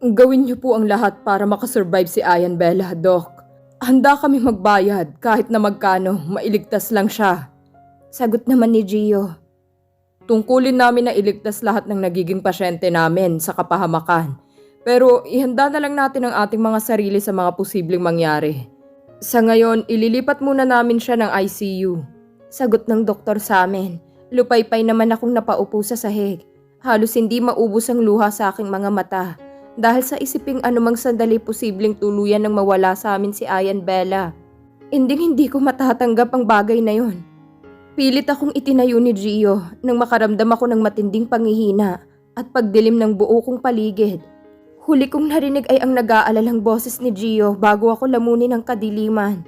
Gawin niyo po ang lahat para makasurvive si Ayan Bella, Doc. Handa kami magbayad kahit na magkano, mailigtas lang siya. Sagot naman ni Gio. Tungkulin namin na iligtas lahat ng nagiging pasyente namin sa kapahamakan. Pero ihanda na lang natin ang ating mga sarili sa mga posibleng mangyari. Sa ngayon, ililipat muna namin siya ng ICU. Sagot ng doktor sa amin. Lupaypay naman akong napaupo sa sahig. Halos hindi maubos ang luha sa aking mga mata. Dahil sa isiping anumang sandali posibleng tuluyan ng mawala sa amin si Ayan Bella. Hindi hindi ko matatanggap ang bagay na yon. Pilit akong itinayo ni Gio nang makaramdam ako ng matinding pangihina at pagdilim ng buo kong paligid. Huli kong narinig ay ang nag-aalalang boses ni Gio bago ako lamunin ng kadiliman.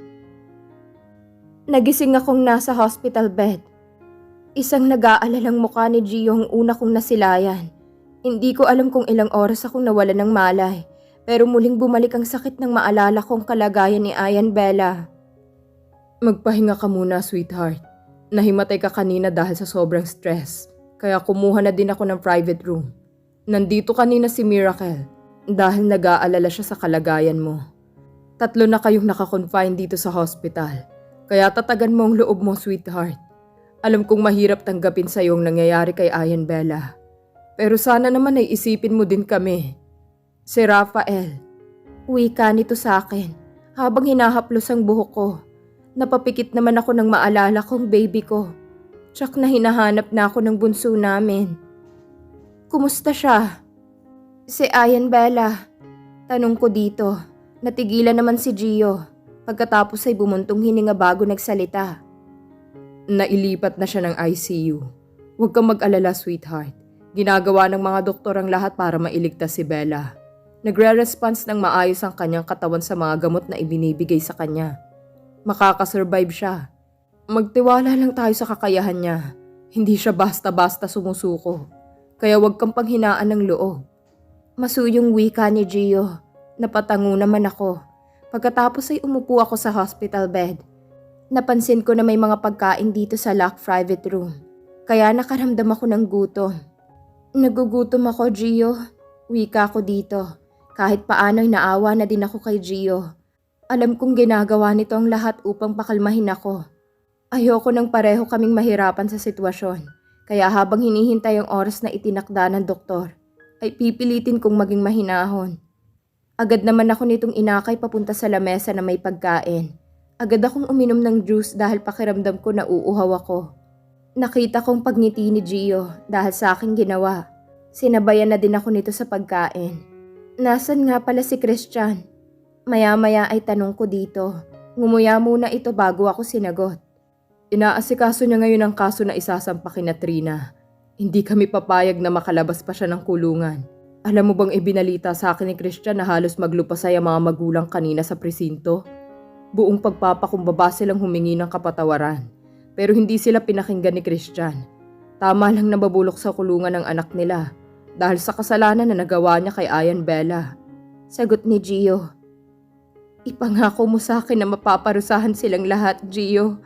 Nagising akong nasa hospital bed. Isang nag-aalalang mukha ni Gio ang una kong nasilayan. Hindi ko alam kung ilang oras akong nawala ng malay, pero muling bumalik ang sakit ng maalala kong kalagayan ni Ayan Bella. Magpahinga ka muna, sweetheart. Nahimatay ka kanina dahil sa sobrang stress, kaya kumuha na din ako ng private room. Nandito kanina si Miracle dahil nag-aalala siya sa kalagayan mo. Tatlo na kayong nakakonfine dito sa hospital, kaya tatagan mo ang loob mo, sweetheart. Alam kong mahirap tanggapin sa yung nangyayari kay Ayan Bella. Pero sana naman ay isipin mo din kami. Si Rafael, Wika nito sa akin habang hinahaplos ang buhok ko. Napapikit naman ako ng maalala kong baby ko. Tsak na hinahanap na ako ng bunso namin. Kumusta siya? Si Ayan Bella. Tanong ko dito. Natigilan naman si Gio. Pagkatapos ay bumuntong hininga bago nagsalita. Nailipat na siya ng ICU. Huwag kang mag-alala, sweetheart. Ginagawa ng mga doktor ang lahat para mailigtas si Bella. Nagre-response ng maayos ang kanyang katawan sa mga gamot na ibinibigay sa kanya. Makakasurvive siya. Magtiwala lang tayo sa kakayahan niya. Hindi siya basta-basta sumusuko. Kaya huwag kang panghinaan ng loob. Masuyong wika ni Gio. Napatango naman ako. Pagkatapos ay umupo ako sa hospital bed. Napansin ko na may mga pagkain dito sa lock private room. Kaya nakaramdam ako ng gutom. Nagugutom ako, Gio. Wika ko dito. Kahit paano'y naawa na din ako kay Gio. Alam kong ginagawa nito ang lahat upang pakalmahin ako. Ayoko nang pareho kaming mahirapan sa sitwasyon. Kaya habang hinihintay ang oras na itinakda ng doktor, ay pipilitin kong maging mahinahon. Agad naman ako nitong inakay papunta sa lamesa na may pagkain. Agad akong uminom ng juice dahil pakiramdam ko na uuhaw ako. Nakita kong pagngiti ni Gio dahil sa aking ginawa. Sinabayan na din ako nito sa pagkain. Nasaan nga pala si Christian? Maya-maya ay tanong ko dito. Ngumuya muna ito bago ako sinagot. Inaasikaso niya ngayon ang kaso na isasampa kina Trina. Hindi kami papayag na makalabas pa siya ng kulungan. Alam mo bang ibinalita sa akin ni Christian na halos maglupasay ang mga magulang kanina sa presinto? Buong pagpapakumbaba silang humingi ng kapatawaran. Pero hindi sila pinakinggan ni Christian. Tama lang nababulok sa kulungan ng anak nila dahil sa kasalanan na nagawa niya kay Ayan Bella. Sagot ni Gio. Ipangako mo sa akin na mapaparusahan silang lahat, Gio.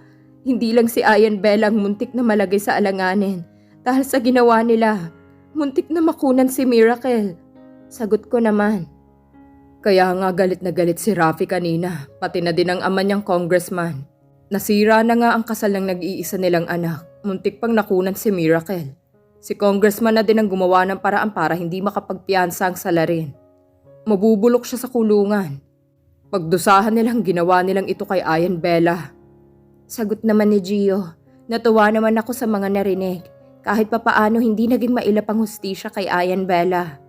Hindi lang si Ayan Bella ang muntik na malagay sa alanganin dahil sa ginawa nila. Muntik na makunan si Miracle. Sagot ko naman. Kaya nga galit na galit si Rafi kanina, pati na din ang ama niyang congressman. Nasira na nga ang kasal ng nag-iisa nilang anak, muntik pang nakunan si Miracle. Si congressman na din ang gumawa ng paraan para hindi makapagpiansa ang salarin. Mabubulok siya sa kulungan. Pagdusahan nilang ginawa nilang ito kay Ayan Bella. Sagot naman ni Gio. Natuwa naman ako sa mga narinig. Kahit papaano hindi naging mailap ang hustisya kay Ayan Bella.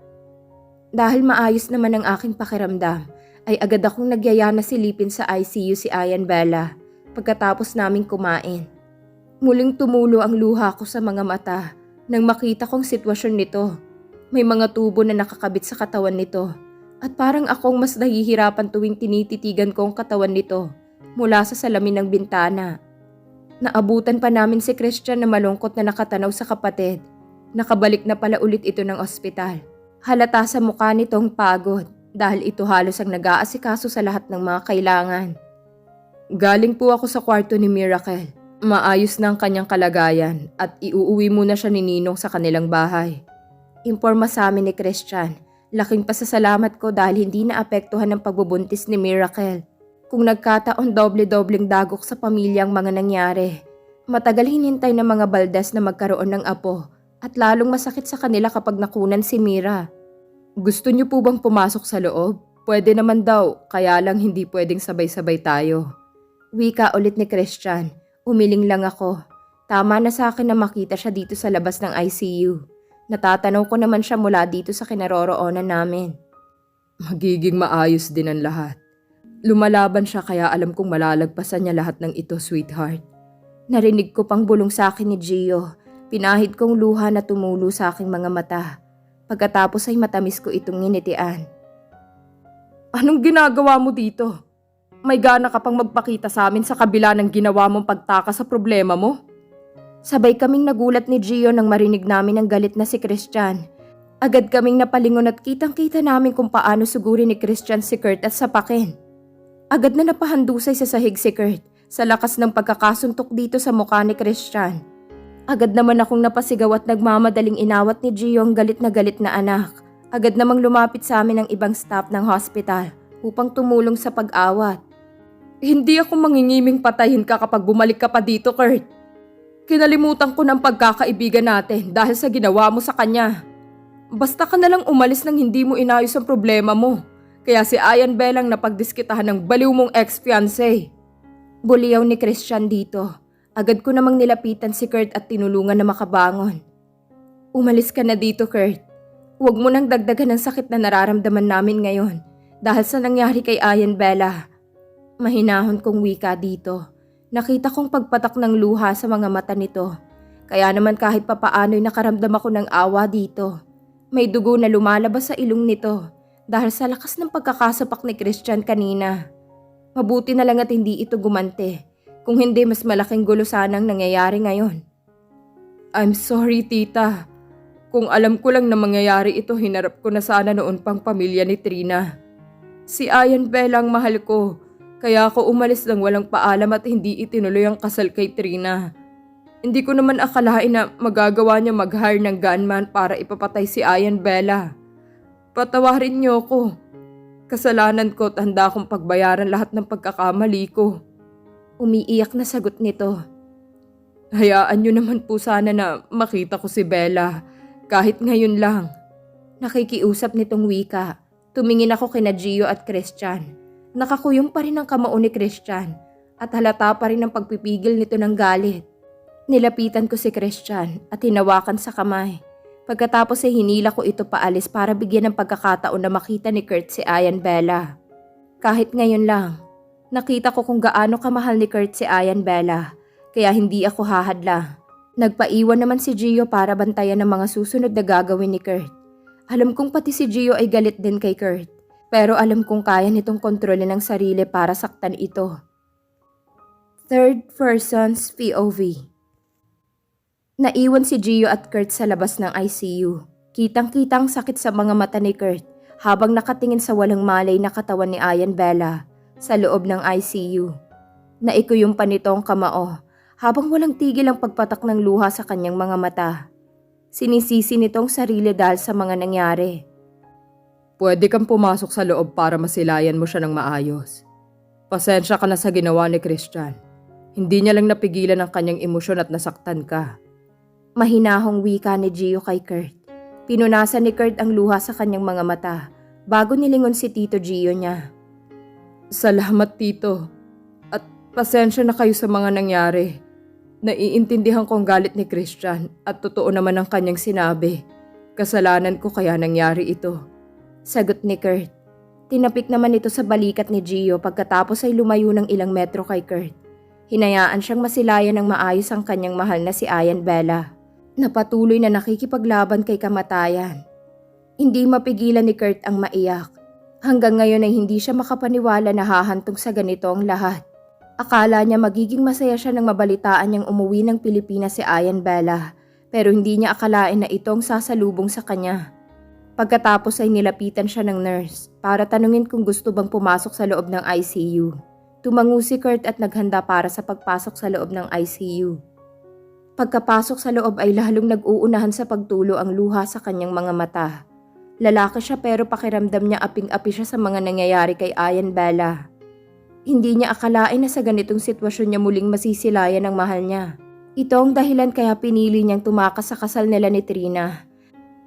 Dahil maayos naman ang aking pakiramdam, ay agad akong nagyaya na silipin sa ICU si Ayan Bella pagkatapos naming kumain. Muling tumulo ang luha ko sa mga mata nang makita kong sitwasyon nito. May mga tubo na nakakabit sa katawan nito at parang akong mas nahihirapan tuwing tinititigan ko ang katawan nito mula sa salamin ng bintana. Naabutan pa namin si Christian na malungkot na nakatanaw sa kapatid. Nakabalik na pala ulit ito ng ospital. Halata sa mukha nitong pagod dahil ito halos ang nag-aasikaso sa lahat ng mga kailangan. Galing po ako sa kwarto ni Miracle. Maayos na ang kanyang kalagayan at iuuwi muna siya ni Ninong sa kanilang bahay. Imporma sa amin ni Christian Laking pasasalamat ko dahil hindi naapektuhan ng pagbubuntis ni Miracle. Kung nagkataon doble-dobleng dagok sa pamilyang mga nangyari, matagal hinintay ng mga baldas na magkaroon ng apo at lalong masakit sa kanila kapag nakunan si Mira. Gusto niyo po bang pumasok sa loob? Pwede naman daw, kaya lang hindi pwedeng sabay-sabay tayo. Wika ulit ni Christian. Umiling lang ako. Tama na sa akin na makita siya dito sa labas ng ICU. Natatanaw ko naman siya mula dito sa kinaroroonan namin. Magiging maayos din ang lahat. Lumalaban siya kaya alam kong malalagpasan niya lahat ng ito, sweetheart. Narinig ko pang bulong sa akin ni Gio. Pinahid kong luha na tumulo sa aking mga mata. Pagkatapos ay matamis ko itong nginitian. Anong ginagawa mo dito? May gana ka pang magpakita sa amin sa kabila ng ginawa mong pagtaka sa problema mo? Sabay kaming nagulat ni Gio nang marinig namin ang galit na si Christian. Agad kaming napalingon at kitang-kita namin kung paano suguri ni Christian si Kurt at sapakin. Agad na napahandusay sa sahig si Kurt sa lakas ng pagkakasuntok dito sa mukha ni Christian. Agad naman akong napasigaw at nagmamadaling inawat ni Gio ang galit na galit na anak. Agad namang lumapit sa amin ang ibang staff ng hospital upang tumulong sa pag-awat. Hindi ako mangingiming patayin ka kapag bumalik ka pa dito, Kurt. Kinalimutan ko ng pagkakaibigan natin dahil sa ginawa mo sa kanya. Basta ka na lang umalis nang hindi mo inayos ang problema mo. Kaya si Ayan Belang napagdiskitahan ng baliw mong ex-fiancé. Buliyaw ni Christian dito. Agad ko namang nilapitan si Kurt at tinulungan na makabangon. Umalis ka na dito, Kurt. Huwag mo nang dagdagan ng sakit na nararamdaman namin ngayon dahil sa nangyari kay Ayan Bella. Mahinahon kong wika dito. Nakita kong pagpatak ng luha sa mga mata nito. Kaya naman kahit papaano'y nakaramdam ako ng awa dito. May dugo na lumalabas sa ilong nito dahil sa lakas ng pagkakasapak ni Christian kanina. Mabuti na lang at hindi ito gumante. Kung hindi mas malaking gulo sanang nangyayari ngayon. I'm sorry, tita. Kung alam ko lang na mangyayari ito, hinarap ko na sana noon pang pamilya ni Trina. Si Ayan Bella ang mahal ko, kaya ako umalis lang walang paalam at hindi itinuloy ang kasal kay Trina. Hindi ko naman akalain na magagawa niya mag-hire ng gunman para ipapatay si Ayan Bella. Patawarin niyo ko. Kasalanan ko at handa akong pagbayaran lahat ng pagkakamali ko. Umiiyak na sagot nito. Hayaan niyo naman po sana na makita ko si Bella. Kahit ngayon lang. Nakikiusap nitong wika. Tumingin ako kina Gio at Christian. Nakakuyong pa rin ang kamao ni Christian at halata pa rin ang pagpipigil nito ng galit. Nilapitan ko si Christian at hinawakan sa kamay. Pagkatapos ay hinila ko ito paalis para bigyan ng pagkakataon na makita ni Kurt si Ayan Bella. Kahit ngayon lang, nakita ko kung gaano kamahal ni Kurt si Ayan Bella, kaya hindi ako hahadla. Nagpaiwan naman si Gio para bantayan ang mga susunod na gagawin ni Kurt. Alam kong pati si Gio ay galit din kay Kurt, pero alam kong kaya nitong kontrolin ang sarili para saktan ito. Third person's POV Naiwan si Gio at Kurt sa labas ng ICU. Kitang-kitang sakit sa mga mata ni Kurt habang nakatingin sa walang malay na katawan ni Ayan Bella sa loob ng ICU. Naikuyong pa nito ang kamao habang walang tigil ang pagpatak ng luha sa kanyang mga mata. Sinisisi nitong sarili dahil sa mga nangyari. Pwede kang pumasok sa loob para masilayan mo siya ng maayos. Pasensya ka na sa ginawa ni Christian. Hindi niya lang napigilan ang kanyang emosyon at nasaktan ka. Mahinahong wika ni Gio kay Kurt. Pinunasan ni Kurt ang luha sa kanyang mga mata bago nilingon si Tito Gio niya. Salamat, Tito. At pasensya na kayo sa mga nangyari. Naiintindihan ko ang galit ni Christian at totoo naman ang kanyang sinabi. Kasalanan ko kaya nangyari ito. Sagot ni Kurt. Tinapik naman ito sa balikat ni Gio pagkatapos ay lumayo ng ilang metro kay Kurt. Hinayaan siyang masilayan ng maayos ang kanyang mahal na si Ayan Bella. Napatuloy na nakikipaglaban kay kamatayan. Hindi mapigilan ni Kurt ang maiyak. Hanggang ngayon ay hindi siya makapaniwala na hahantong sa ganito ang lahat. Akala niya magiging masaya siya nang mabalitaan niyang umuwi ng Pilipinas si Ayan Bella, pero hindi niya akalain na ito ang sasalubong sa kanya. Pagkatapos ay nilapitan siya ng nurse para tanungin kung gusto bang pumasok sa loob ng ICU. Tumango si Kurt at naghanda para sa pagpasok sa loob ng ICU. Pagkapasok sa loob ay lalong nag-uunahan sa pagtulo ang luha sa kanyang mga mata. Lalaki siya pero pakiramdam niya aping-api siya sa mga nangyayari kay Ayan Bella. Hindi niya akalain na sa ganitong sitwasyon niya muling masisilayan ang mahal niya. Ito ang dahilan kaya pinili niyang tumakas sa kasal nila ni Trina.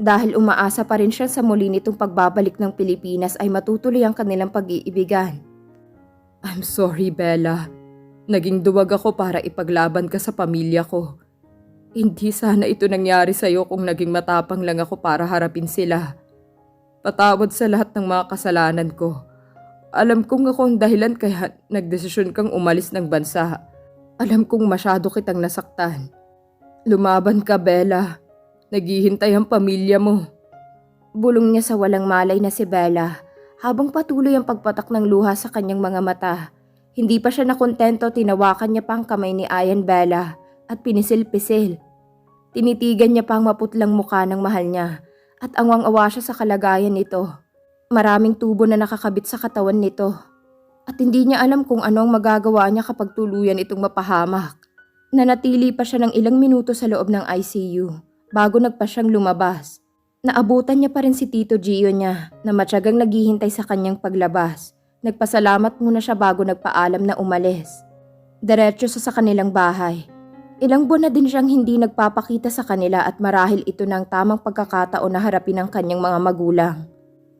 Dahil umaasa pa rin siya sa muli nitong pagbabalik ng Pilipinas ay matutuloy ang kanilang pag-iibigan. I'm sorry, Bella. Naging duwag ako para ipaglaban ka sa pamilya ko. Hindi sana ito nangyari sa'yo kung naging matapang lang ako para harapin sila. Patawad sa lahat ng mga kasalanan ko. Alam kong ako ang dahilan kaya nagdesisyon kang umalis ng bansa. Alam kong masyado kitang nasaktan. Lumaban ka, Bella. Naghihintay ang pamilya mo. Bulong niya sa walang malay na si Bella habang patuloy ang pagpatak ng luha sa kanyang mga mata. Hindi pa siya nakontento tinawakan niya pa ang kamay ni Ayan Bella at pinisil-pisil. Tinitigan niya pa ang maputlang mukha ng mahal niya at angwang-awa siya sa kalagayan nito. Maraming tubo na nakakabit sa katawan nito at hindi niya alam kung ano ang magagawa niya kapag tuluyan itong mapahamak. Nanatili pa siya ng ilang minuto sa loob ng ICU bago nagpa siyang lumabas. Naabutan niya pa rin si Tito Gio niya na matyagang naghihintay sa kanyang paglabas. Nagpasalamat muna siya bago nagpaalam na umalis. Diretso sa sa kanilang bahay. Ilang buwan na din siyang hindi nagpapakita sa kanila at marahil ito na ang tamang pagkakataon na harapin ang kanyang mga magulang.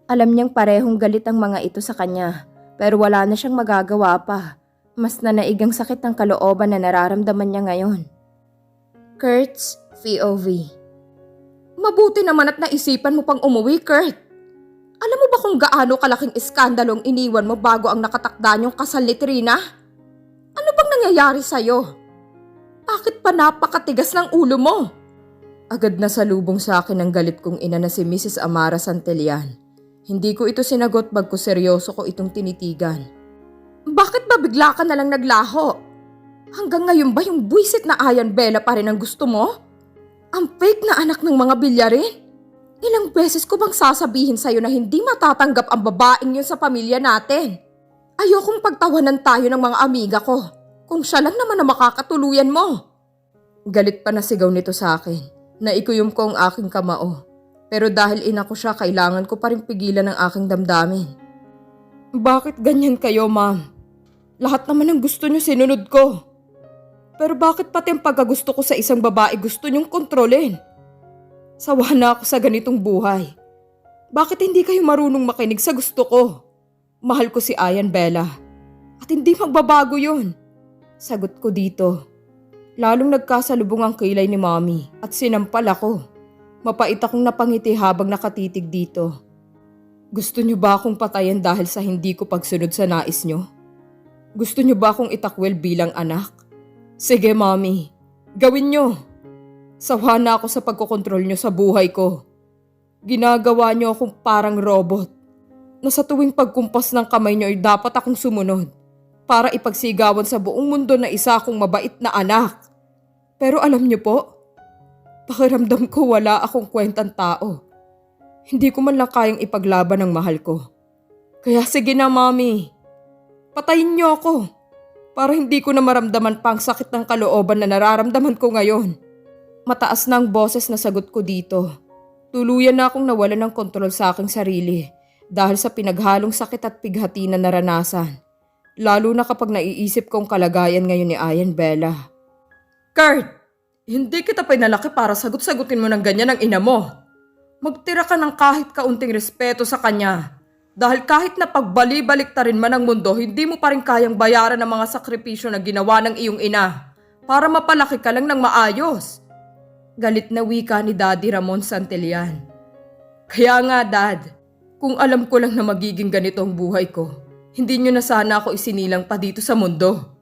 Alam niyang parehong galit ang mga ito sa kanya pero wala na siyang magagawa pa. Mas nanaigang sakit ang kalooban na nararamdaman niya ngayon. Kurt's POV Mabuti naman at naisipan mo pang umuwi, Kurt. Alam mo ba kung gaano kalaking iskandalong iniwan mo bago ang nakatakda niyong kasal ni Trina? Ano bang nangyayari sa'yo? Bakit pa napakatigas ng ulo mo? Agad na salubong sa akin ang galit kong ina na si Mrs. Amara Santillan. Hindi ko ito sinagot bagko seryoso ko itong tinitigan. Bakit ba bigla ka na lang naglaho? Hanggang ngayon ba yung buwisit na Ayan Bella pa rin ang gusto mo? Ang fake na anak ng mga bilyarin? Ilang beses ko bang sasabihin sa'yo na hindi matatanggap ang babaeng yun sa pamilya natin? Ayokong pagtawanan tayo ng mga amiga ko. Kung siya lang naman na makakatuluyan mo. Galit pa na sigaw nito sa akin. Naikuyom ko ang aking kamao. Pero dahil ina ko siya, kailangan ko pa rin pigilan ang aking damdamin. Bakit ganyan kayo, ma'am? Lahat naman ng gusto niyo sinunod ko. Pero bakit pati ang pagkagusto ko sa isang babae gusto niyong kontrolin? Sawa na ako sa ganitong buhay. Bakit hindi kayo marunong makinig sa gusto ko? Mahal ko si Ayan Bella. At hindi magbabago yun. Sagot ko dito. Lalong nagkasalubong ang kilay ni Mommy at sinampal ako. Mapait akong napangiti habang nakatitig dito. Gusto niyo ba akong patayan dahil sa hindi ko pagsunod sa nais niyo? Gusto niyo ba akong itakwil bilang anak? Sige, Mommy. Gawin niyo. Sawa na ako sa pagkokontrol niyo sa buhay ko. Ginagawa niyo akong parang robot. Na sa tuwing pagkumpas ng kamay niyo ay dapat akong sumunod para ipagsigawan sa buong mundo na isa akong mabait na anak. Pero alam niyo po, pakiramdam ko wala akong kwentang tao. Hindi ko man lang kayang ipaglaban ng mahal ko. Kaya sige na, Mommy. Patayin niyo ako para hindi ko na maramdaman pa ang sakit ng kalooban na nararamdaman ko ngayon. Mataas na ang boses na sagot ko dito. Tuluyan na akong nawala ng kontrol sa aking sarili dahil sa pinaghalong sakit at pighati na naranasan. Lalo na kapag naiisip kong kalagayan ngayon ni Ayan Bella. Kurt, hindi kita pinalaki para sagot-sagutin mo ng ganyan ang ina mo. Magtira ka ng kahit kaunting respeto sa kanya. Dahil kahit na pagbali-balik ta rin man ang mundo, hindi mo pa rin kayang bayaran ang mga sakripisyo na ginawa ng iyong ina para mapalaki ka lang ng maayos. Galit na wika ni Daddy Ramon Santillan. Kaya nga, Dad, kung alam ko lang na magiging ganito ang buhay ko, hindi nyo na sana ako isinilang pa dito sa mundo.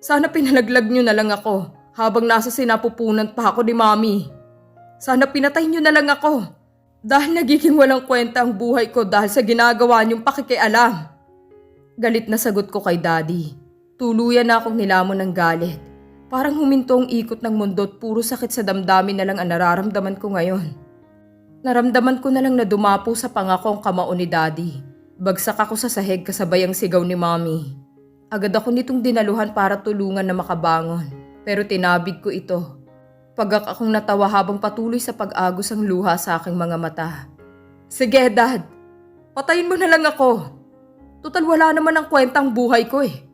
Sana pinalaglag nyo na lang ako habang nasa sinapupunan pa ako ni Mami. Sana pinatay nyo na lang ako dahil nagiging walang kwenta ang buhay ko dahil sa ginagawa niyong pakikialam. Galit na sagot ko kay Daddy. Tuluyan na akong nilamon ng galit. Parang huminto ang ikot ng mundo at puro sakit sa damdamin na lang ang nararamdaman ko ngayon. Naramdaman ko na lang na dumapo sa pangako ang kamao ni Daddy. Bagsak ako sa sahig kasabay ang sigaw ni Mommy. Agad ako nitong dinaluhan para tulungan na makabangon. Pero tinabig ko ito. Pagak akong natawa habang patuloy sa pag-agos ang luha sa aking mga mata. Sige, Dad. Patayin mo na lang ako. Total wala naman ang kwentang buhay ko eh.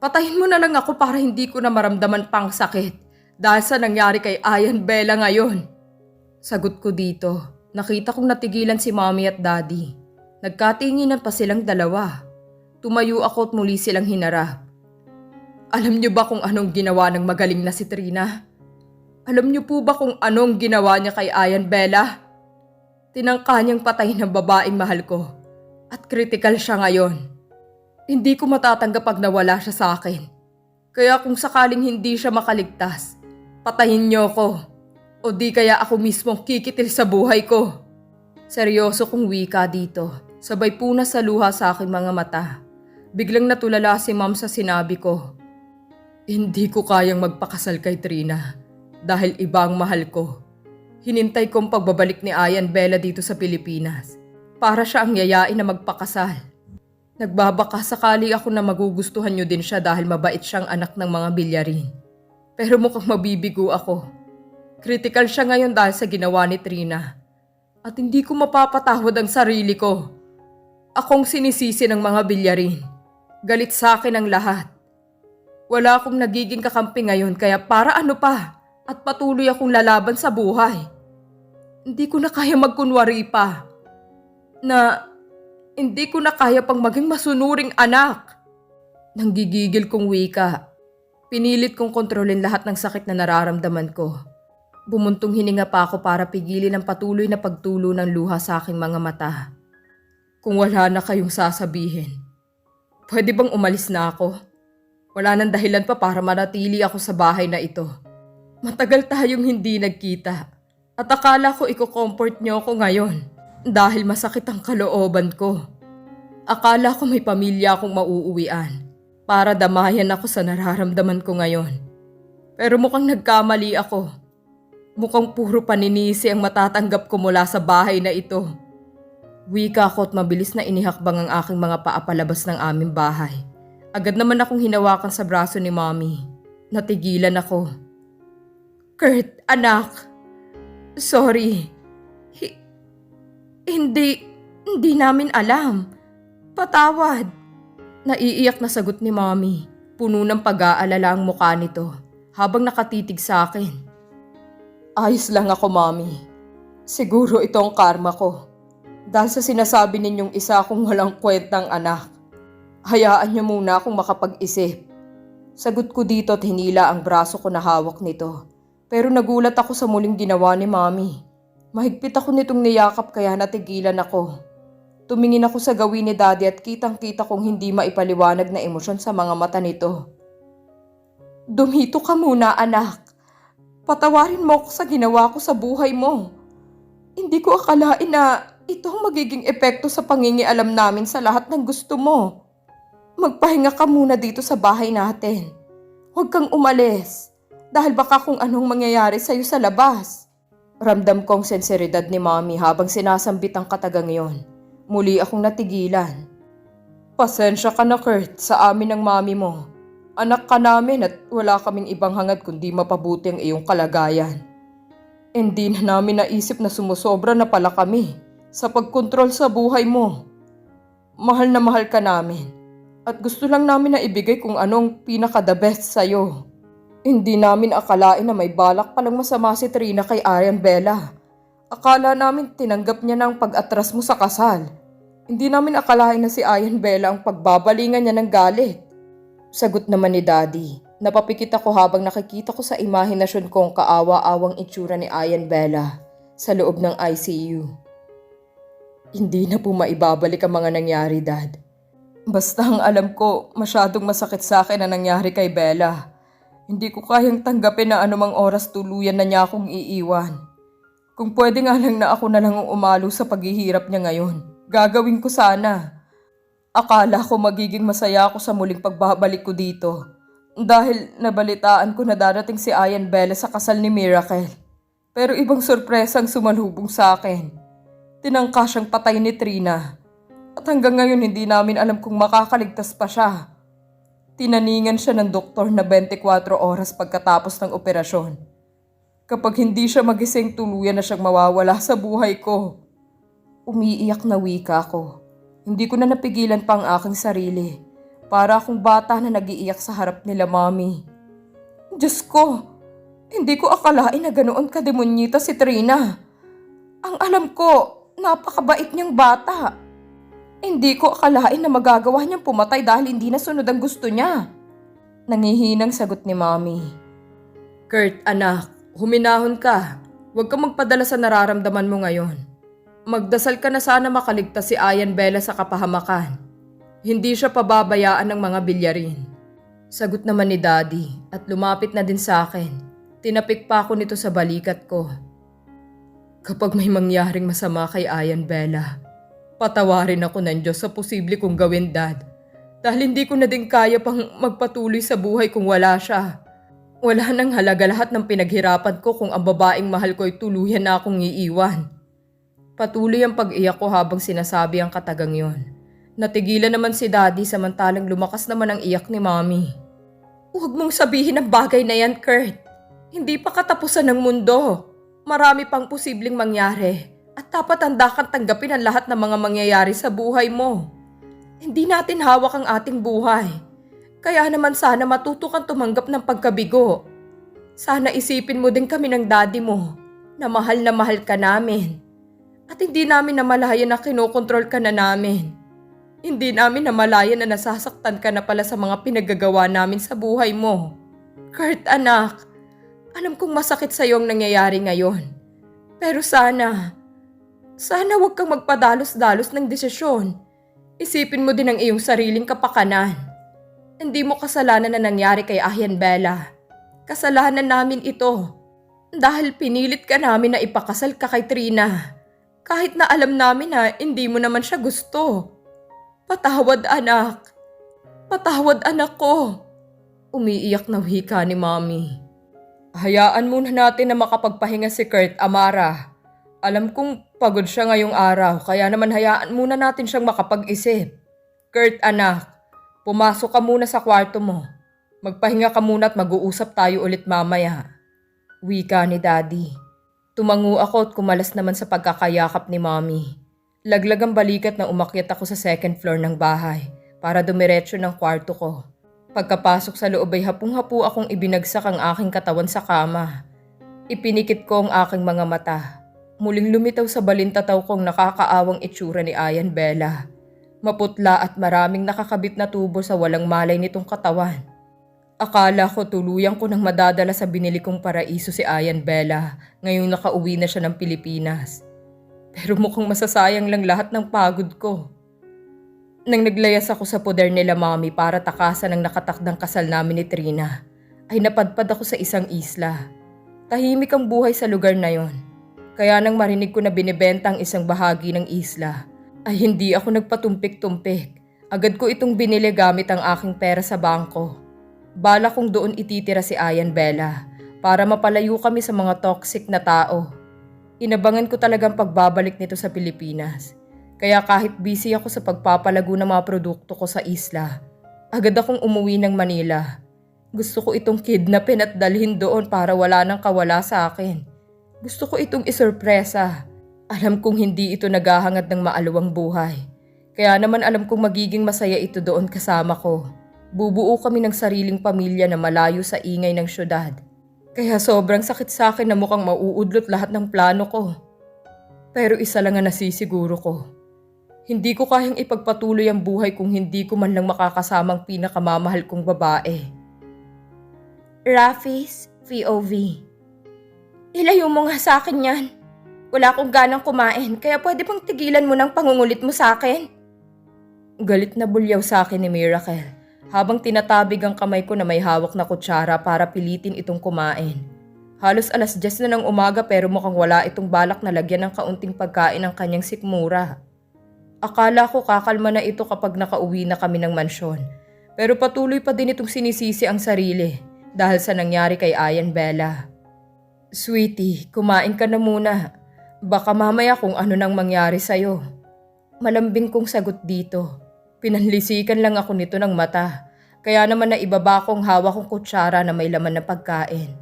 Patayin mo na lang ako para hindi ko na maramdaman pang sakit dahil sa nangyari kay Ayan Bella ngayon. Sagot ko dito, nakita kong natigilan si mommy at daddy. Nagkatinginan pa silang dalawa. Tumayo ako at muli silang hinarap. Alam niyo ba kung anong ginawa ng magaling na si Trina? Alam niyo po ba kung anong ginawa niya kay Ayan Bella? Tinangka niyang patayin ng babaeng mahal ko. At critical siya ngayon. Hindi ko matatanggap pag nawala siya sa akin. Kaya kung sakaling hindi siya makaligtas, patayin niyo ko. O di kaya ako mismong kikitil sa buhay ko. Seryoso kong wika dito. Sabay puna sa luha sa aking mga mata. Biglang natulala si ma'am sa sinabi ko. Hindi ko kayang magpakasal kay Trina dahil iba ang mahal ko. Hinintay kong pagbabalik ni Ayan Bella dito sa Pilipinas para siya ang yayain na magpakasal. Nagbabaka sakali ako na magugustuhan niyo din siya dahil mabait siyang anak ng mga bilyarin. Pero mukhang mabibigo ako. Critical siya ngayon dahil sa ginawa ni Trina. At hindi ko mapapatawad ang sarili ko. Akong sinisisi ng mga bilyarin. Galit sa akin ang lahat. Wala akong nagiging kakampi ngayon kaya para ano pa at patuloy akong lalaban sa buhay. Hindi ko na kaya magkunwari pa. Na hindi ko na kaya pang maging masunuring anak. Nanggigigil kong wika. Pinilit kong kontrolin lahat ng sakit na nararamdaman ko. Bumuntong hininga pa ako para pigilin ang patuloy na pagtulo ng luha sa aking mga mata. Kung wala na kayong sasabihin, pwede bang umalis na ako? Wala nang dahilan pa para manatili ako sa bahay na ito. Matagal tayong hindi nagkita. At akala ko iko-comfort niyo ako ngayon dahil masakit ang kalooban ko. Akala ko may pamilya akong mauuwian para damayan ako sa nararamdaman ko ngayon. Pero mukhang nagkamali ako. Mukhang puro paninisi ang matatanggap ko mula sa bahay na ito. Wika ko at mabilis na inihakbang ang aking mga paa palabas ng aming bahay. Agad naman akong hinawakan sa braso ni mommy. Natigilan ako. Kurt, anak. Sorry. Hi- hindi, hindi namin alam. Patawad. Naiiyak na sagot ni mommy. Puno ng pag-aalala ang mukha nito habang nakatitig sa akin. Ayos lang ako, mommy. Siguro ito ang karma ko. Dahil sa sinasabi ninyong isa akong walang kwentang anak. Hayaan niyo muna akong makapag-isip. Sagot ko dito at hinila ang braso ko na hawak nito. Pero nagulat ako sa muling ginawa ni Mami. Mahigpit ako nitong niyakap kaya natigilan ako. Tumingin ako sa gawin ni Daddy at kitang-kita kong hindi maipaliwanag na emosyon sa mga mata nito. Dumito ka muna anak. Patawarin mo ako sa ginawa ko sa buhay mo. Hindi ko akalain na ito ang magiging epekto sa pangingialam namin sa lahat ng gusto mo. Magpahinga ka muna dito sa bahay natin. Huwag kang umalis dahil baka kung anong mangyayari sa'yo sa labas. Ramdam ko ang senseridad ni Mami habang sinasambit ang katagang yon. Muli akong natigilan. Pasensya ka na Kurt sa amin ng mami mo. Anak ka namin at wala kaming ibang hangad kundi mapabuti ang iyong kalagayan. Hindi na namin naisip na sumusobra na pala kami sa pagkontrol sa buhay mo. Mahal na mahal ka namin at gusto lang namin na ibigay kung anong pinaka-the best sa'yo. Hindi namin akalain na may balak palang masama si Trina kay Arian Bella. Akala namin tinanggap niya ng pag-atras mo sa kasal. Hindi namin akalain na si Ayan Bella ang pagbabalingan niya ng galit. Sagot naman ni Daddy. Napapikit ako habang nakikita ko sa imahinasyon kong kaawa-awang itsura ni Ayan Bella sa loob ng ICU. Hindi na po maibabalik ang mga nangyari, Dad. Basta ang alam ko, masyadong masakit sa akin ang nangyari kay Bella. Hindi ko kayang tanggapin na anumang oras tuluyan na niya akong iiwan. Kung pwede nga lang na ako na lang ang umalo sa paghihirap niya ngayon, gagawin ko sana. Akala ko magiging masaya ako sa muling pagbabalik ko dito. Dahil nabalitaan ko na darating si Ayan Bella sa kasal ni Miracle. Pero ibang sorpresang sumalubong sa akin. Tinangka siyang patay ni Trina. At hanggang ngayon hindi namin alam kung makakaligtas pa siya. Tinaningan siya ng doktor na 24 oras pagkatapos ng operasyon. Kapag hindi siya magising tuluyan na siyang mawawala sa buhay ko. Umiiyak na wika ko. Hindi ko na napigilan pa ang aking sarili. Para akong bata na nagiiyak sa harap nila mami. Diyos ko, hindi ko akalain na ganoon kademonyita si Trina. Ang alam ko, napakabait niyang bata. Hindi ko akalain na magagawa niyang pumatay dahil hindi nasunod ang gusto niya. Nangihinang sagot ni Mami. Kurt, anak, huminahon ka. Huwag kang magpadala sa nararamdaman mo ngayon. Magdasal ka na sana makaligtas si Ayan Bella sa kapahamakan. Hindi siya pababayaan ng mga bilyarin. Sagot naman ni Daddy at lumapit na din sa akin. Tinapik pa ako nito sa balikat ko. Kapag may mangyaring masama kay Ayan Bella, patawarin ako ng Diyos sa posible kong gawin, Dad. Dahil hindi ko na din kaya pang magpatuloy sa buhay kung wala siya. Wala nang halaga lahat ng pinaghirapan ko kung ang babaeng mahal ko ay tuluyan na akong iiwan. Patuloy ang pag-iyak ko habang sinasabi ang katagang yon. Natigilan naman si Daddy samantalang lumakas naman ang iyak ni Mommy. Huwag mong sabihin ang bagay na yan, Kurt. Hindi pa katapusan ng mundo. Marami pang posibleng mangyari at dapat handa kang tanggapin ang lahat ng mga mangyayari sa buhay mo. Hindi natin hawak ang ating buhay. Kaya naman sana matuto kang tumanggap ng pagkabigo. Sana isipin mo din kami ng daddy mo na mahal na mahal ka namin. At hindi namin namalayan na kinokontrol ka na namin. Hindi namin namalayan na nasasaktan ka na pala sa mga pinagagawa namin sa buhay mo. Kurt anak, alam kong masakit sa ang nangyayari ngayon. Pero sana, sana huwag kang magpadalos-dalos ng desisyon. Isipin mo din ang iyong sariling kapakanan. Hindi mo kasalanan na nangyari kay Ahyan Bella. Kasalanan namin ito. Dahil pinilit ka namin na ipakasal ka kay Trina. Kahit na alam namin na hindi mo naman siya gusto. Patawad anak. Patawad anak ko. Umiiyak na wika ni Mami. Hayaan muna natin na makapagpahinga si Kurt Amara. Alam kong pagod siya ngayong araw kaya naman hayaan muna natin siyang makapag-isip. Kurt anak, pumasok ka muna sa kwarto mo. Magpahinga ka muna at mag-uusap tayo ulit mamaya. Wika ni Daddy. Tumango ako at kumalas naman sa pagkakayakap ni Mommy. Laglag ang balikat na umakyat ako sa second floor ng bahay para dumiretso ng kwarto ko. Pagkapasok sa loob ay hapong-hapo akong ibinagsak ang aking katawan sa kama. Ipinikit ko ang aking mga mata. Muling lumitaw sa balintataw kong nakakaawang itsura ni Ayan Bella. Maputla at maraming nakakabit na tubo sa walang malay nitong katawan. Akala ko tuluyang ko nang madadala sa binili kong paraiso si Ayan Bella ngayong nakauwi na siya ng Pilipinas. Pero mukhang masasayang lang lahat ng pagod ko. Nang naglayas ako sa poder nila mami para takasan ang nakatakdang kasal namin ni Trina, ay napadpad ako sa isang isla. Tahimik ang buhay sa lugar na yon. Kaya nang marinig ko na binibenta ang isang bahagi ng isla, ay hindi ako nagpatumpik-tumpik. Agad ko itong binili gamit ang aking pera sa bangko. Bala kong doon ititira si Ayan Bella para mapalayo kami sa mga toxic na tao. Inabangan ko talagang pagbabalik nito sa Pilipinas. Kaya kahit busy ako sa pagpapalago ng mga produkto ko sa isla, agad akong umuwi ng Manila. Gusto ko itong kidnapin at dalhin doon para wala nang kawala sa akin. Gusto ko itong isurpresa. Alam kong hindi ito naghahangad ng maaluwang buhay. Kaya naman alam kong magiging masaya ito doon kasama ko. Bubuo kami ng sariling pamilya na malayo sa ingay ng syudad. Kaya sobrang sakit sa akin na mukhang mauudlot lahat ng plano ko. Pero isa lang ang nasisiguro ko. Hindi ko kayang ipagpatuloy ang buhay kung hindi ko man lang makakasamang pinakamamahal kong babae. Rafi's POV Ilayo mo nga sa akin yan. Wala akong ganang kumain, kaya pwede bang tigilan mo ng pangungulit mo sa akin? Galit na bulyaw sa akin ni Miracle habang tinatabig ang kamay ko na may hawak na kutsara para pilitin itong kumain. Halos alas 10 na ng umaga pero mukhang wala itong balak na lagyan ng kaunting pagkain ng kanyang sikmura. Akala ko kakalma na ito kapag nakauwi na kami ng mansyon. Pero patuloy pa din itong sinisisi ang sarili dahil sa nangyari kay Ayan Bella. Sweetie, kumain ka na muna. Baka mamaya kung ano nang mangyari sa'yo. Malambing kong sagot dito. Pinanlisikan lang ako nito ng mata. Kaya naman na ibaba kong hawak kong kutsara na may laman na pagkain.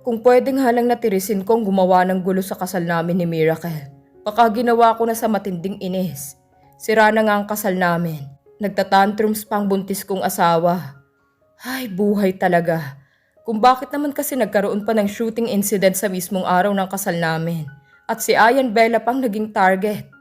Kung pwedeng halang natirisin kong gumawa ng gulo sa kasal namin ni Miracle, Baka ginawa ko na sa matinding inis. Sira na nga ang kasal namin. Nagtatantrums pa ang buntis kong asawa. Ay, buhay talaga. Kung bakit naman kasi nagkaroon pa ng shooting incident sa mismong araw ng kasal namin. At si Ayan Bella pang naging target.